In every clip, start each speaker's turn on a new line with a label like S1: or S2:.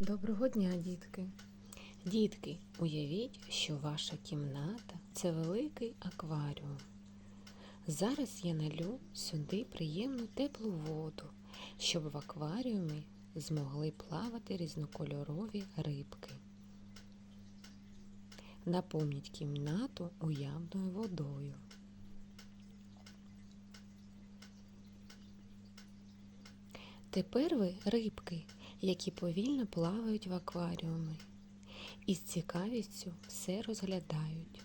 S1: Доброго дня, дітки! Дітки, уявіть, що ваша кімната це великий акваріум. Зараз я налю сюди приємну теплу воду, щоб в акваріумі змогли плавати різнокольорові рибки. Наповніть кімнату уявною водою. Тепер ви рибки, які повільно плавають в акваріумі і з цікавістю все розглядають.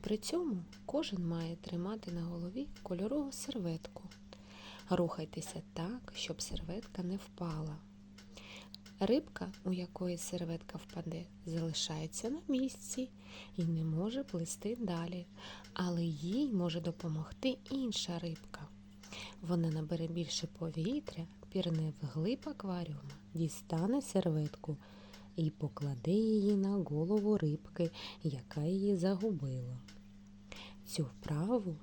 S1: При цьому кожен має тримати на голові кольорову серветку. Рухайтеся так, щоб серветка не впала. Рибка, у якої серветка впаде, залишається на місці і не може плисти далі, але їй може допомогти інша рибка. Вона набере більше повітря, пірне вглиб акваріума, дістане серветку і покладе її на голову рибки, яка її загубила. Цю вправу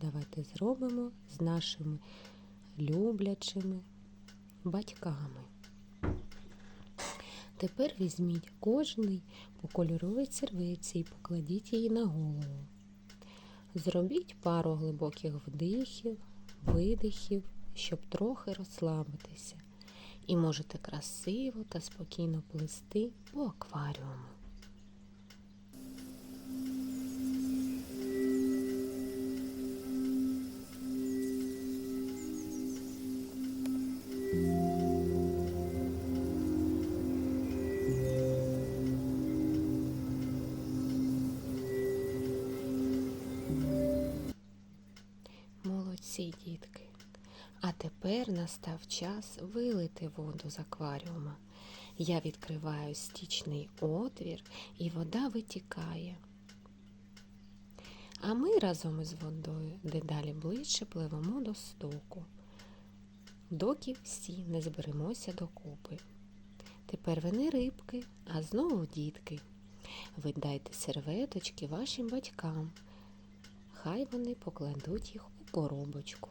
S1: давайте зробимо з нашими люблячими батьками. Тепер візьміть кожний по кольоровій серветці і покладіть її на голову. Зробіть пару глибоких вдихів, видихів, щоб трохи розслабитися. І можете красиво та спокійно плисти по акваріуму. Молодці, дітки. А тепер настав час вилити воду з акваріума. Я відкриваю стічний отвір і вода витікає. А ми разом із водою дедалі ближче пливемо до стоку, доки всі не зберемося докупи. Тепер ви не рибки, а знову дітки. Ви дайте серветочки вашим батькам. Хай вони покладуть їх у коробочку.